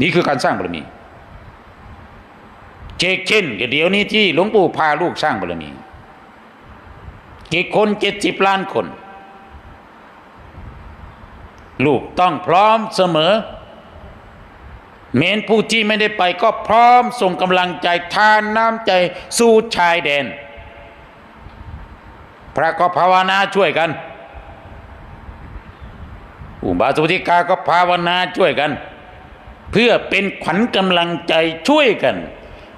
นี่คือการสร้างบารมีเจกเช่นเดี๋ยวนี้ที่หลวงปู่พาลูกสร้างบารมีกี่คนเจ็ดสิบล้านคน ลูกต้องพร้อมเสมอ เมนผู้ที่ไม่ได้ไปก็พร้อมส่งกำลังใจทานน้ำใจสู่ชายแดน พระก็ภาวนาช่วยกัน อุบาสกธิกาก็ภาวนาช่วยกัน เพื่อเป็นขวัญกำลังใจช่วยกัน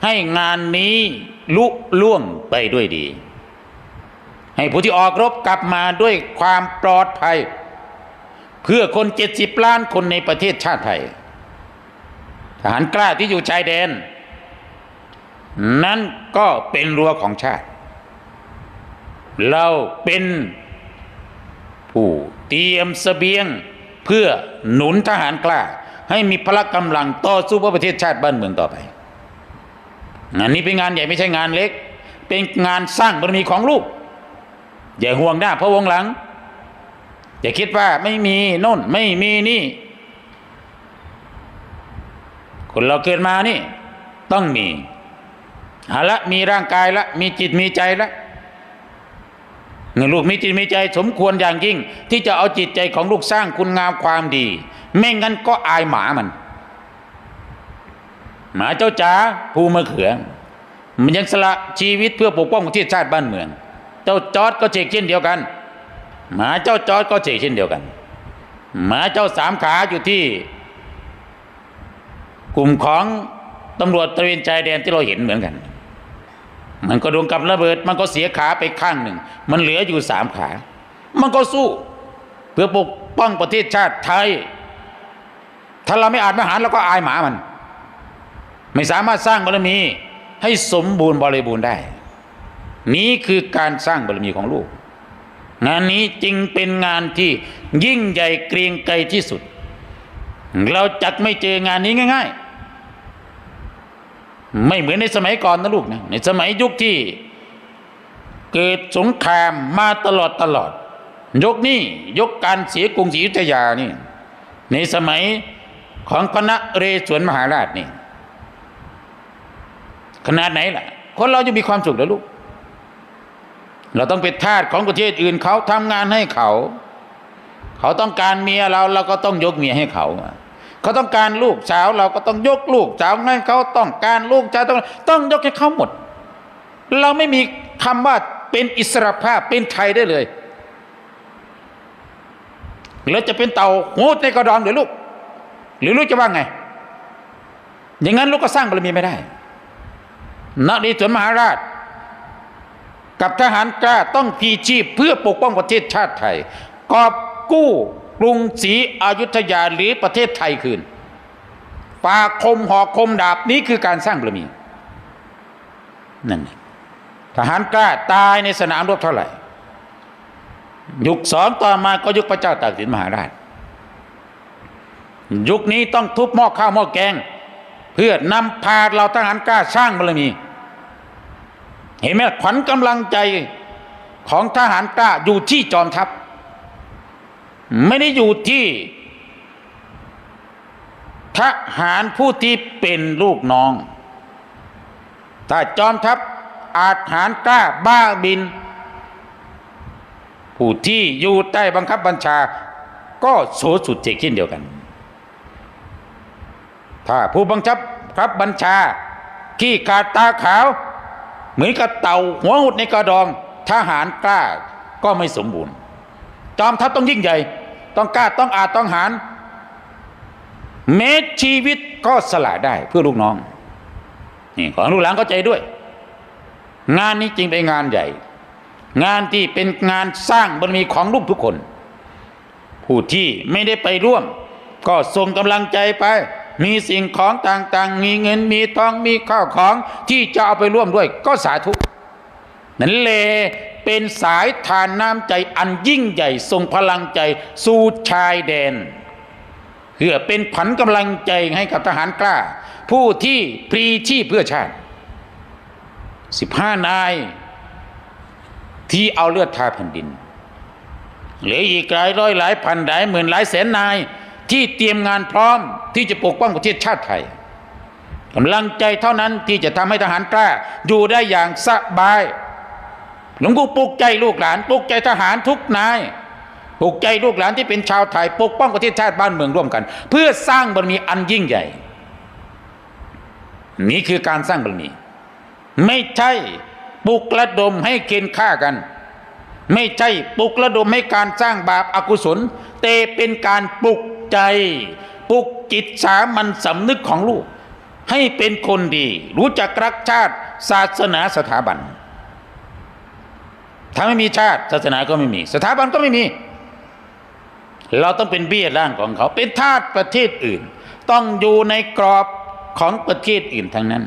ให้งานนี้ลุล่วงไปด้วยดี ให้ผู้ที่ออกรบกลับมาด้วยความปลอดภัย เพื่อคนเจ็ดสิบล้านคนในประเทศชาติไทย ทหารกล้าที่อยู่ชายแดน นั้นก็เป็นรั้วของชาติ เราเป็นผู้เตรียมเสบียงเพื่อหนุนทหารกล้า ให้มีพละกำลังต่อสู้เพื่อประเทศชาติบ้านเมืองต่อไปงานนี้เป็นงานใหญ่ไม่ใช่งานเล็ก เป็นงานสร้างบารมีของลูก อย่าห่วงหน้าเพราะวงหลัง อย่าคิดว่าไม่มีโน่นไม่มีนี่คนเราเกิดมานี่ ต้องมีเอาละมีร่างกายละ มีจิตมีใจละเงินลูกมีจิตมีใจสมควรอย่างยิ่ง ที่จะเอาจิตใจของลูกสร้างคุณงามความดี ไม่งั้นก็อายหมามัน หมาเจ้าจ๋าภูมะเขือ มันยังสละชีวิตเพื่อปกป้องประเทศชาติบ้านเมือง เจ้าจอดก็เชกเช่นเดียวกัน หมาเจ้าจอดก็เชกเช่นเดียวกัน หมาเจ้าสามขาอยู่ที่ กลุ่มของตำรวจตระเวนชายแดนที่เราเห็นเหมือนกัน มันก็โดนกับระเบิด มันก็เสียขาไปข้างหนึ่ง มันเหลืออยู่สามขา มันก็สู้ เพื่อปกป้องประเทศชาติไทย ถ้าเราไม่อาจมหารเราก็อายหมามัน ไม่สามารถสร้างบารมีให้สมบูรณ์บริบูรณ์ได้ นี้คือการสร้างบารมีของลูก งานนี้จึงเป็นงานที่ยิ่งใหญ่เกรียงไกรที่สุด เราจักไม่เจองานนี้ง่าย ๆ ไม่เหมือนในสมัยก่อนนะลูกนะในสมัยยุคที่เกิดสงครามมาตลอดตลอด ยกนี้ยกการเสียกรุงศรีอยุธยานี่ในสมัย ของคณะเรศวรมหาราชนี่ขนาดไหนล่ะ คนเราจะมีความสุขเหรอลูก เราต้องเป็นทาสของประเทศอื่นเขาทำงานให้เขา เขาต้องการเมียเราเราก็ต้องยกเมียให้เขาเขาต้องการลูกสาวเราก็ต้องยกลูกสาวให้เขาต้องการลูกชายต้องต้องยกให้เขาหมด เราไม่มีคำว่าเป็นอิสรภาพเป็นไทยได้เลยแล้วจะเป็นเต่าหูในกระดองหรือลูก หรือลูกจะว่าไง อย่างนั้นลูกก็สร้างบารมีไม่ได้นเรศวรมหาราช กับทหารกล้าต้องพีชีพเพื่อปกป้องประเทศชาติไทย กอบกู้กรุงศรีอยุธยาหรือประเทศไทยคืนปาคมหอกคมดาบนี้คือการสร้างบารมีนั่นทหารกล้าตายในสนามรบเท่าไหร่ ยุคสองต่อมาก็ยุคพระเจ้าตากสินมหาราช ยุคนี้ต้องทุบหม้อข้าวหม้อแกง เพื่อนำพาเราทหารกล้าสร้างบารมี เห็นไหมขวัญกำลังใจของทหารกล้าอยู่ที่จอมทัพ ไม่ได้อยู่ที่ ทหารผู้ที่เป็นลูกน้อง ถ้าจอมทัพอาจหารกล้าบ้าบิน ผู้ที่อยู่ใต้บังคับบัญชา ก็โสสุดเจกเช่นเดียวกัน ถ้าผู้บังคับครับบัญชา ขี้ขาดตาขาว เหมือนกับเต่าหัวหุดในกระดอง ทหารกล้าก็ไม่สมบูรณ์ จอมทัพต้องยิ่งใหญ่ ต้องกล้าต้องอาจต้องหารเมตชีวิตก็สละได้เพื่อลูกน้อง นี่ขอลูกหลานเข้าใจด้วย งานนี้จริงเป็นงานใหญ่ งานที่เป็นงานสร้างบารมีของลูกทุกคน ผู้ที่ไม่ได้ไปร่วม ก็ส่งกำลังใจไป มีสิ่งของต่างๆ มีเงินมีทองมีข้าวของที่จะเอาไปร่วมด้วย ก็สาธุนั่นเลเป็นสายทานน้ำใจอันยิ่งใหญ่ส่งพลังใจสู่ชายแดนเพื่อเป็นผันกำลังใจให้กับทหารกล้า ผู้ที่พรีชีพเพื่อชาติสิบห้านาย ที่เอาเลือดทาแผ่นดิน เหลืออีกหลายร้อยหลายพันหลายหมื่นหลายแสนนาย ที่เตรียมงานพร้อมที่จะปกป้องประเทศชาติไทยกำลังใจเท่านั้นที่จะทำให้ทหารกล้าอยู่ได้อย่างสบายหลวงปู่ปลุกใจลูกหลานปลุกใจทหารทุกนายปลุกใจลูกหลานที่เป็นชาวไทยปกป้องประเทศชาติบ้านเมืองร่วมกัน เพื่อสร้างบารมีอันยิ่งใหญ่ นี่คือการสร้างบารมี ไม่ใช่ปลุกระดมให้เกณฑ์ฆ่ากัน ไม่ใช่ปลุกระดมให้การสร้างบาปอากุศล แต่เป็นการปลุก ใจปลุกจิตสามัญสำนึกของลูก ให้เป็นคนดี รู้จักรักชาติศาสนาสถาบัน ถ้าไม่มีชาติศาสนาก็ไม่มี สถาบันก็ไม่มี เราต้องเป็นเบี้ยล่างของเขา เป็นทาสประเทศอื่น ต้องอยู่ในกรอบของประเทศอื่นทั้งนั้น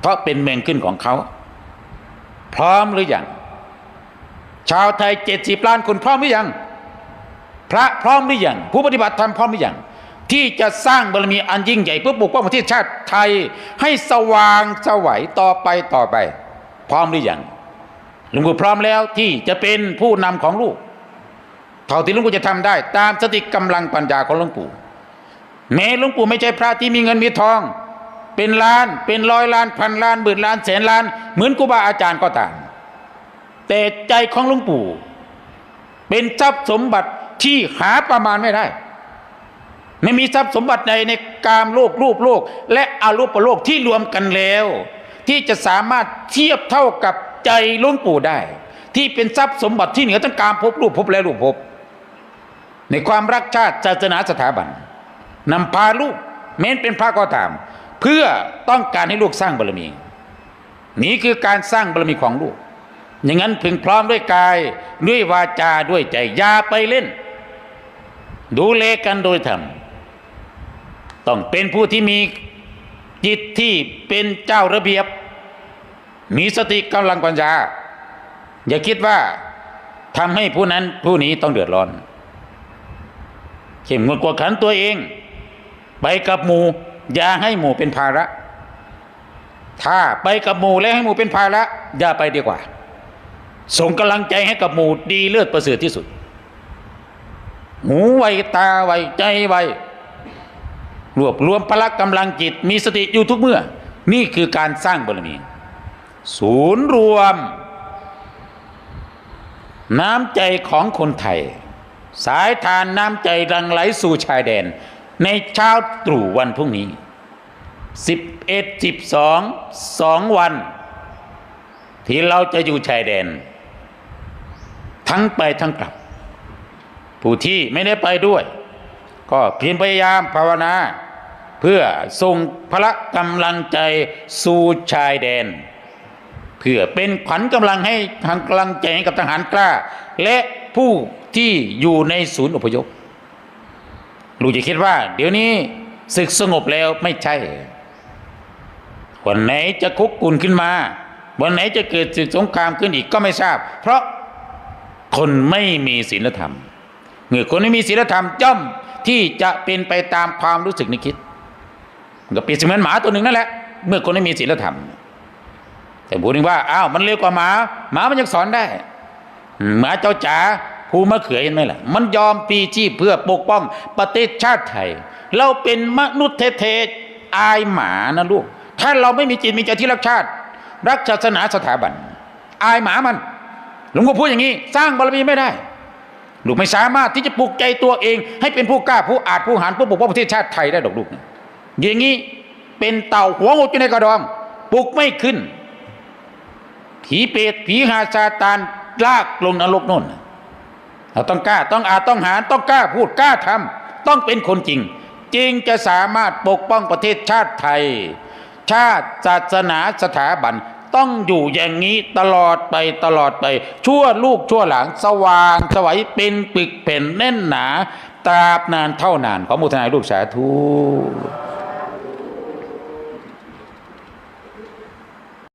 เพราะเป็นเมืองขึ้นของเขา พร้อมหรือยังชาวไทยเจ็ดสิบล้านคนพร้อมหรือยัง พระพร้อมหรือยังผู้ปฏิบัติธรรมพร้อมหรือยังที่จะสร้างบารมีอันยิ่งใหญ่เพื่อปกป้องประเทศชาติไทยให้สว่างสวัยต่อไปต่อไป พร้อมหรือยังลวงปู่พร้อมแล้วที่จะเป็นผู้นำของลูกเท่าที่ลวงปู่จะทำได้ ตามสติกำลังปัญญาของลวงปู่แม้ลวงปู่ไม่ใช่พระที่มีเงินมีทอง เป็นล้านเป็นร้อยล้านพันล้านหมื่นล้านแสนล้าน เหมือนครูบาอาจารย์ก็ตามแต่ใจของลวงปู่เป็นทรัพย์สมบัติ ที่หาประมาณไม่ได้ ไม่มีทรัพย์สมบัติใดในกามโลกรูปโลก และอารูปโลกที่รวมกันแล้ว ที่จะสามารถเทียบเท่ากับใจลวงปู่ได้ ที่เป็นทรัพย์สมบัติที่เหนือทั้งกามภพรูปภพและรูปภพในความรักชาติศาสนาสถาบันนำพาลูกแม้นเป็นพระก็ตาม เพื่อต้องการให้ลูกสร้างบารมี นี่คือการสร้างบารมีของลูกอย่างนั้นพึงพร้อมด้วยกายด้วยวาจาด้วยใจอย่าไปเล่น ดูเลกันโดยธรรมต้องเป็นผู้ที่มีจิตที่เป็นเจ้าระเบียบ มีสติกำลังปัญญา อย่าคิดว่าทำให้ผู้นั้นผู้นี้ต้องเดือดร้อน เข้มงวดกว่าขันตัวเอง ไปกับหมูอย่าให้หมูเป็นภาระ ถ้าไปกับหมูแล้วให้หมูเป็นภาระอย่าไปดีกว่า ส่งกำลังใจให้กับหมูดีเลือดประเสริฐที่สุด หูไวตาไวใจไวรวบรวมพละกำลังจิต มีสติอยู่ทุกเมื่อ นี่คือการสร้างบารมี ศูนย์รวม น้ำใจของคนไทย สายทานน้ำใจรังไหลสู่ชายแดน ในเช้าตรู่วันพรุ่งนี้ 11 12 2 วัน ที่เราจะอยู่ชายแดน ทั้งไปทั้งกลับ ผู้ที่ไม่ได้ไปด้วย ก็เพียรพยายามภาวนา เพื่อส่งพละกำลังใจสู่ชายแดน เพื่อเป็นขวัญกำลังให้ทางกำลังใจให้กับทหารกล้า และผู้ที่อยู่ในศูนย์อพยพลูกจะคิดว่า เดี๋ยวนี้ศึกสงบแล้วไม่ใช่ วันไหนจะคุกกุนขึ้นมา วันไหนจะเกิดศึกสงครามขึ้นอีกก็ไม่ทราบ เพราะคนไม่มีศีลธรรม เมื่อคนไม่มีศีลธรรมย่อมที่จะเป็นไปตามความรู้สึกนึกคิดก็เปรียบเสมือนหมาตัวหนึ่งนั่นแหละ เมื่อคนไม่มีศีลธรรม แต่พูดถึงว่าอ้าวมันเร็วกว่าหมา หมามันยังสอนได้หมาเจ้าจ๋าภูมะเขือเห็นไหมล่ะ มันยอมปีชีพเพื่อปกป้องประเทศชาติไทย เราเป็นมนุษย์เทๆอายหมานะลูก ถ้าเราไม่มีจิตมีใจที่รักชาติ รักศาสนาสถาบัน อายหมามันหลวงพ่อพูดอย่างนี้ สร้างบารมีไม่ได้ ลูกไม่สามารถที่จะปลุกใจตัวเอง ให้เป็นผู้กล้าผู้อาจผู้หารผู้ปกป้องประเทศชาติไทยได้ดอกลูกนะอย่างนี้เป็นเต่าหัวหดอยู่ในกระดองปลุกไม่ขึ้น ผีเปรตผีหาซาตานลากลงนรกน่นเราต้องกล้าต้องอาจต้องหารต้องกล้าพูดกล้าทำต้องเป็นคนจริงจริงจะสามารถปกป้องประเทศชาติไทย ชาติศาสนาสถาบัน ต้องอยู่อย่างนี้ตลอดไปตลอดไป ชั่วลูกชั่วหลังสว่างสวัยเป็นปึกแผ่นแน่นหนา ตราบนานเท่านาน ขอมุทนายลูกสาธุ